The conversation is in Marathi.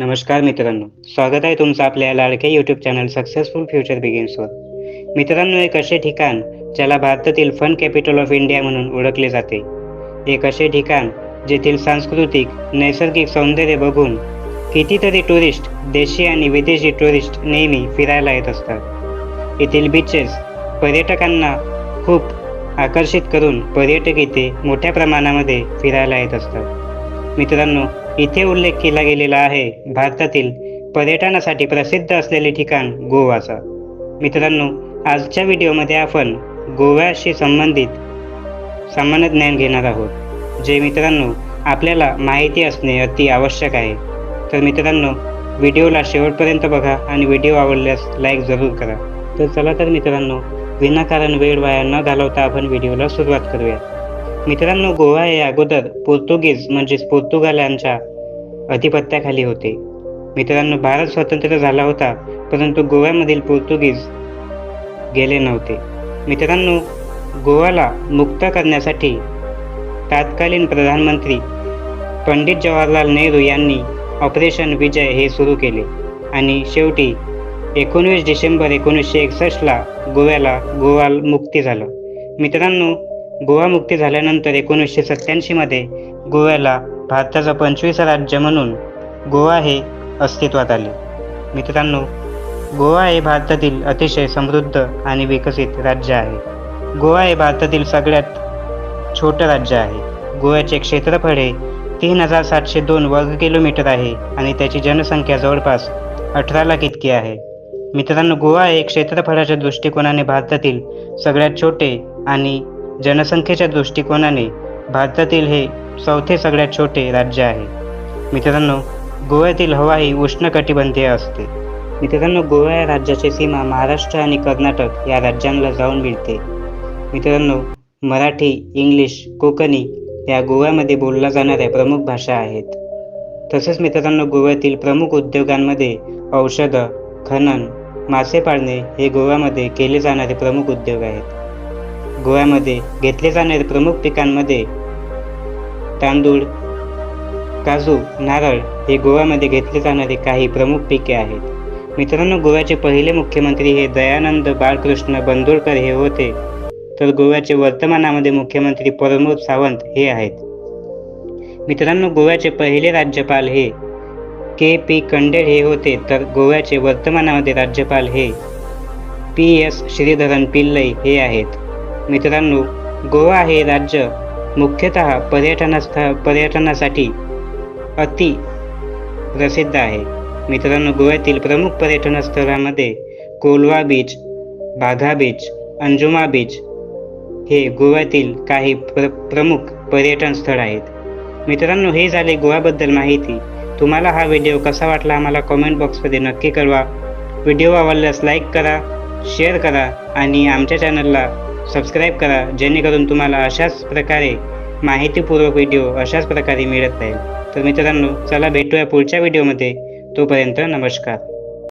नमस्कार मित्रांनो. स्वागत आहे तुमचं आपल्या लाडक्या यूट्यूब चॅनल सक्सेसफुल फ्युचर बिगिन्सवर मित्रांनो एक असे ठिकाण ज्याला भारतातील फन कॅपिटल ऑफ इंडिया म्हणून ओळखले जाते. एक असे ठिकाण जेथील सांस्कृतिक नैसर्गिक सौंदर्य बघून कितीतरी टुरिस्ट देशी आणि विदेशी टुरिस्ट नेहमी फिरायला येत असतात. येथील बीचेस पर्यटकांना खूप आकर्षित करून पर्यटक इथे मोठ्या प्रमाणामध्ये फिरायला येत असतात. मित्रांनो इथे उल्लेख केला गेलेला आहे. भारतातील पर्यटनासाठी प्रसिद्ध असलेले ठिकाण गोवाचा. मित्रांनो आजच्या व्हिडिओमध्ये आपण गोव्याशी संबंधित सामान्य ज्ञान घेणार आहोत. जे मित्रांनो आपल्याला माहिती असणे अति आवश्यक आहे. तर मित्रांनो व्हिडिओला शेवटपर्यंत बघा आणि व्हिडिओ आवडल्यास लाईक जरूर करा. तर चला तर मित्रांनो विनाकारण वेळ वाया न घालवता आपण व्हिडिओला सुरुवात करूया मित्रांनो गोवा हे अगोदर पोर्तुगीज म्हणजेच पोर्तुगाल्यांच्या अधिपत्याखाली होते. मित्रांनो भारत स्वतंत्र झाला होता परंतु गोव्यामधील पोर्तुगीज गेले नव्हते. मित्रांनो गोवाला मुक्त करण्यासाठी तत्कालीन प्रधानमंत्री पंडित जवाहरलाल नेहरू यांनी ऑपरेशन विजय हे सुरू केले आणि शेवटी एकोणवीस डिसेंबर एकोणीसशे एकसष्टला गोव्याला गोवा मुक्ती झालं. मित्रांनो गोवा मुक्ती झाल्यानंतर एकोणीसशे सत्त्याऐंशीमध्ये गोव्याला भारताचं पंचवीस राज्य म्हणून गोवा हे अस्तित्वात आले. मित्रांनो गोवा हे भारतातील अतिशय समृद्ध आणि विकसित राज्य आहे. गोवा हे भारतातील सगळ्यात छोटं राज्य आहे. गोव्याचे क्षेत्रफळ हे तीन हजार सातशे दोन वर्ग किलोमीटर आहे आणि त्याची जनसंख्या जवळपास अठरा लाख इतकी आहे. मित्रांनो गोवा हे क्षेत्रफळाच्या दृष्टिकोनाने भारतातील सगळ्यात छोटे आणि जनसंख्येच्या दृष्टिकोनाने भारतातील हे चौथे सगळ्यात छोटे राज्य आहे. मित्रांनो गोव्यातील हवा ही उष्णकटिबंधीय असते. मित्रांनो गोवा या राज्याची सीमा महाराष्ट्र आणि कर्नाटक या राज्यांना जाऊन मिळते. मित्रांनो मराठी इंग्लिश कोकणी या गोव्यामध्ये बोलल्या जाणाऱ्या प्रमुख भाषा आहेत. तसेच मित्रांनो गोव्यातील प्रमुख उद्योगांमध्ये औषधं खनन मासे पाळणे हे गोव्यामध्ये केले जाणारे प्रमुख उद्योग आहेत. गोव्यामध्ये घेतले जाणारे प्रमुख पिकांमध्ये तांदूळ काजू नारळ हे गोव्यामध्ये घेतले जाणारे काही प्रमुख पिके आहेत. मित्रांनो गोव्याचे पहिले मुख्यमंत्री हे दयानंद बाळकृष्ण बंदोडकर हे होते. तर गोव्याचे वर्तमानामध्ये मुख्यमंत्री प्रमोद सावंत हे आहेत. मित्रांनो गोव्याचे पहिले राज्यपाल हे के पी कंडेड हे होते. तर गोव्याचे वर्तमानामध्ये राज्यपाल हे पी एस श्रीधरन पिल्लई हे आहेत. मित्रांनो गोवा हे राज्य मुख्यतः पर्यटनास्थ पर्यटनासाठी अति प्रसिद्ध आहे. मित्रांनो गोव्यातील प्रमुख पर्यटन स्थळामध्ये Colva beach Baga beach Anjuna beach हे गोव्यातील काही प्र प्रमुख पर्यटन स्थळ आहेत. मित्रांनो हे झाले गोव्याबद्दल माहिती. तुम्हाला हा व्हिडिओ कसा वाटला आम्हाला कमेंट बॉक्समध्ये नक्की कळवा. व्हिडिओ आवडल्यास लाईक करा शेअर करा आणि आमच्या चॅनलला सबस्क्राईब करा जेणेकरून तुम्हाला अशाच प्रकारे माहितीपूर्वक व्हिडिओ अशाच प्रकारे मिळत राहील. तर मित्रांनो चला भेटूया पुढच्या व्हिडिओमध्ये तोपर्यंत नमस्कार.